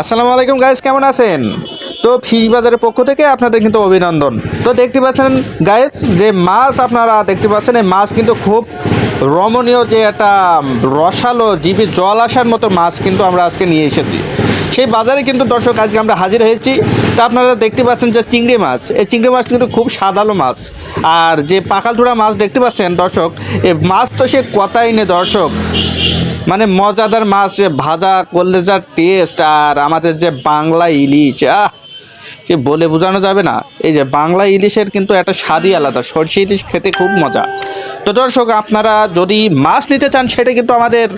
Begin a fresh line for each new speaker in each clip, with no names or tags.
আসসালামু আলাইকুম গাইস কেমন আছেন? তো ফিশ বাজারের পক্ষ থেকে আপনাদের কিন্তু অভিনন্দন। তো দেখতে পাচ্ছেন গাইস যে মাছ আপনারা দেখতে পাচ্ছেন, এই মাছ কিন্তু খুব রমণীয় যে একটা রসালো জিভে জল আসার মতো মাছ কিন্তু আমরা আজকে নিয়ে এসেছি। সেই বাজারে কিন্তু দর্শক আজকে আমরা হাজির হয়েছি। তা আপনারা দেখতে পাচ্ছেন যে চিংড়ি মাছ, এই চিংড়ি মাছ কিন্তু খুব সাদালো মাছ। আর যে পাকালধুরা মাছ দেখতে পাচ্ছেন দর্শক এই মাছ তো সে কথাই নেই দর্শক। মানে মজাদার মাছ ভাজা করলে যা টেস্ট আর আমাদের যে বাংলা ইলিশ, আহ! সে বলে বোঝানো যাবে না? এই যে বাংলা ইলিশের কিন্তু একটা স্বাদই আলাদা, সরষে ইলিশ খেতে খুব মজা। তো দর্শক, আপনারা যদি মাছ নিতে চান, সেটা কিন্তু আমাদের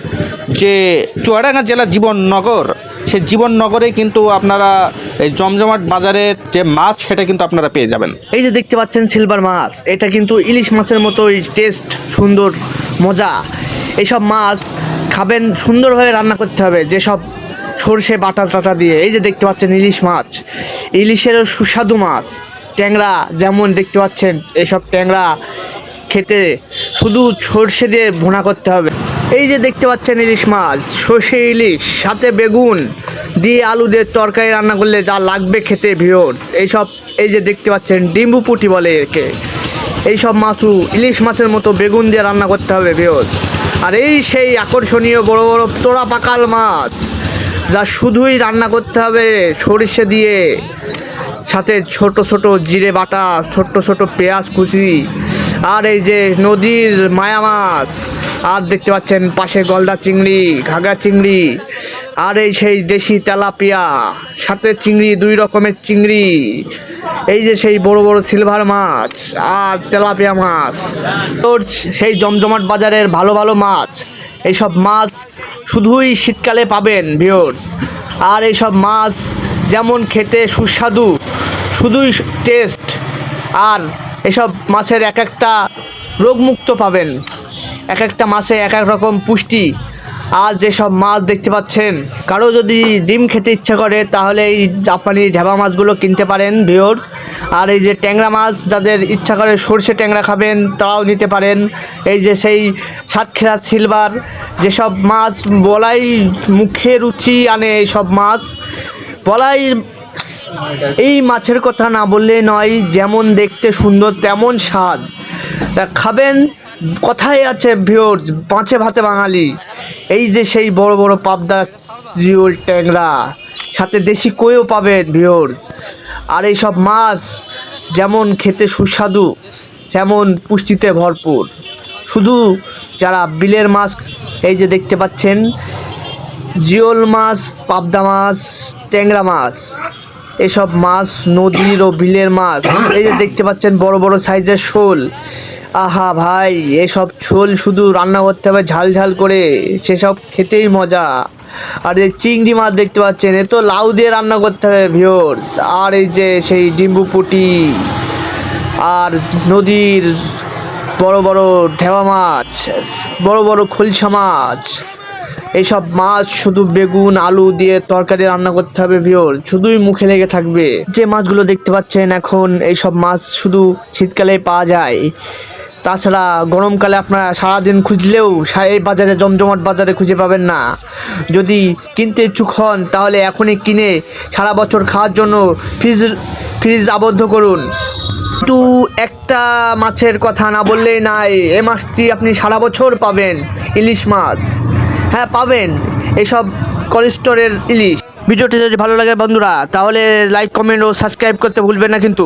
যে চুয়াডাঙ্গা জেলা জীবননগর সে জীবননগরে কিন্তু আপনারা এই জমজমাট বাজারের যে মাছ, সেটা কিন্তু আপনারা পেয়ে যাবেন।
এই যে দেখতে পাচ্ছেন সিলভার মাছ, এটা কিন্তু ইলিশ মাছের মতোই টেস্ট সুন্দর, মজা। এইসব মাছ খাবেন, সুন্দরভাবে রান্না করতে হবে যেসব সর্ষে বাটা টাটা দিয়ে। এই যে দেখতে পাচ্ছেন ইলিশ মাছ। ইলিশেরও সুস্বাদু মাছ। ট্যাংরা যেমন দেখতে পাচ্ছেন এইসব ট্যাংরা খেতে শুধু সর্ষে দিয়ে ভুনা করতে হবে। এই যে দেখতে পাচ্ছেন ইলিশ মাছ, সর্ষে ইলিশ, সাথে বেগুন দিয়ে আলু দিয়ে তরকারি রান্না করলে যা লাগবে খেতে ভিওর্স এইসব, এই যে দেখতে পাচ্ছেন, ডিম্বু পুঁটি বলে একে। এইসব মাছু ইলিশ মাছের মতো বেগুন দিয়ে রান্না করতে হবে ভিওর্স আর এই সেই আকর্ষণীয় বড় বড় তোড়া পাকাল মাছ, যা শুধুই রান্না করতে হবে সরিষে দিয়ে। সাথে ছোট ছোট জিরে বাটা ছোট্ট ছোট পেঁয়াজ কুচি, আর এই যে নদীর মায়া মাছ, আর দেখতে পাচ্ছেন পাশে গলদা চিংড়ি ঘাগা চিংড়ি, আর এই সেই দেশি তেলাপিয়া, সাথে চিংড়ি, দুই রকমের চিংড়ি। এই যে সেই বড় বড় সিলভার মাছ আর তেলাপিয়া মাছ, তোর সেই জমজমাট বাজারের ভালো ভালো মাছ, এইসব মাছ শুধুই শীতকালে পাবেন ভিওর্স আর এইসব মাছ যেমন খেতে সুস্বাদু, শুধুই টেস্ট আর এসব মাছের এক একটা রোগমুক্ত পাবেন। এক একটা মাছে এক এক রকম পুষ্টি আর যেসব মাছ দেখতে পাচ্ছেন, কারও যদি ডিম খেতে ইচ্ছা করে, তাহলে এই জাপানি ঢেবা মাছগুলো কিনতে পারেন, ভিওর। আর এই যে ট্যাংরা মাছ, যাদের ইচ্ছা করে সর্ষে ট্যাংরা খাবেন, তারাও নিতে পারেন। এই যে সেই সাতক্ষীরা সিলভার, যেসব মাছ বলাই মুখে রুচি আনে এইসব মাছ, বলাই এই মাছের কথা না বললে নয়, যেমন দেখতে সুন্দর, তেমন স্বাদ। তা খাবেন, কথাই আছে ভিওর, পাঁচে ভাতে বাঙালি। এই যে সেই বড় বড় পাবদা, জিওল, ট্যাংরা, সাথে দেশি কইও পাবেন ভিওর্স আর এই সব মাছ যেমন খেতে সুস্বাদু, তেমন পুষ্টিতে ভরপুর। শুধু যারা বিলের মাছ, এই যে দেখতে পাচ্ছেন, জিওল মাছ, পাবদা মাছ, ট্যাংরা মাছ। এসব মাছ, নদীর ও বিলের মাছ। এই যে দেখতে পাচ্ছেন বড় বড় সাইজের শোল। আহা ভাই, এসব শোল শুধু রান্না করতে হবে ঝাল ঝাল করে। সেসব খেতেই মজা। আর এই চিংড়ি মাছ দেখতে পাচ্ছেন, এ তো লাউ দিয়ে রান্না করতে হবে ভিওর্স আর এই যে সেই ডিম্বু পুটি আর নদীর বড় বড় ঢেবা মাছ, বড় বড় খলসা মাছ। এইসব মাছ শুধু বেগুন, আলু দিয়ে তরকারি রান্না করতে হবে ভিওর শুধুই মুখে লেগে থাকবে। যে মাছগুলো দেখতে পাচ্ছেন এখন, এইসব মাছ শুধু শীতকালে পাওয়া যায়। তাছাড়া গরমকালে আপনারা সারাদিন খুঁজলেও এই বাজারে, জমজমাট বাজারে খুঁজে পাবেন না। যদি কিনতে ইচ্ছুক হন, তাহলে এখনই কিনে সারা বছর খাওয়ার জন্য ফ্রিজ ফ্রিজ আবদ্ধ করুন। একটু একটা মাছের কথা না বললেই নাই, এ মাছটি আপনি সারা বছর পাবেন, ইলিশ মাছ। হ্যাঁ পাবেন এসব কলেস্টরের ইলিশ। ভিডিওটি যদি ভালো লাগে বন্ধুরা, তাহলে লাইক কমেন্ট ও সাবস্ক্রাইব করতে ভুলবেন না কিন্তু।